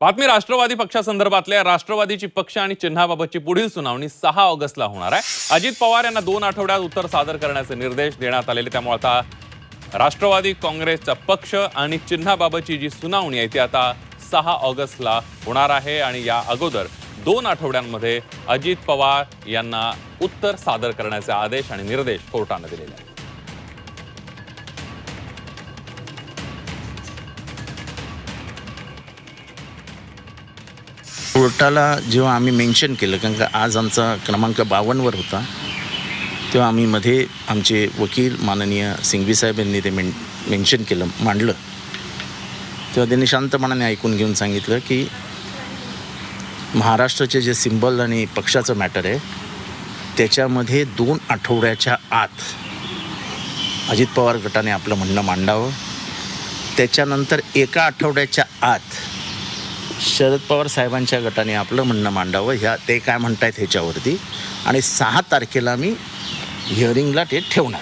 बातमी राष्ट्रवादी पक्षासंदर्भातल्या राष्ट्रवादीची पक्ष आणि चिन्हाबाबतची पुढील सुनावणी सहा ऑगस्टला होणार आहे. अजित पवार यांना दोन आठवड्यात उत्तर सादर करण्याचे निर्देश देण्यात आलेले त्यामुळे आता राष्ट्रवादी काँग्रेसचा पक्ष आणि चिन्हाबाबतची जी सुनावणी आहे ती आता सहा ऑगस्टला होणार आहे. आणि या अगोदर दोन आठवड्यांमध्ये अजित पवार यांना उत्तर सादर करण्याचे आदेश आणि निर्देश कोर्टानं दिलेले आहेत. कोर्टाला जेव्हा आम्ही मेन्शन केलं कारण का आज आमचा क्रमांक बावन्नवर होता तेव्हा आम्ही मध्ये आमचे वकील माननीय सिंघवी साहेब यांनी ते मेन मेन्शन केलं मांडलं. तेव्हा त्यांनी शांतपणाने ऐकून घेऊन सांगितलं की महाराष्ट्राचे जे सिम्बल आणि पक्षाचं मॅटर आहे त्याच्यामध्ये दोन आठवड्याच्या आत अजित पवार गटाने आपलं म्हणणं मांडावं. त्याच्यानंतर एका आठवड्याच्या आत शरद पवार साहेबांच्या गटाने आपलं म्हणणं मांडावं ह्या ते काय म्हणतायत ह्याच्यावरती. आणि सहा तारखेला मी हिअरिंगला ते ठेवणार.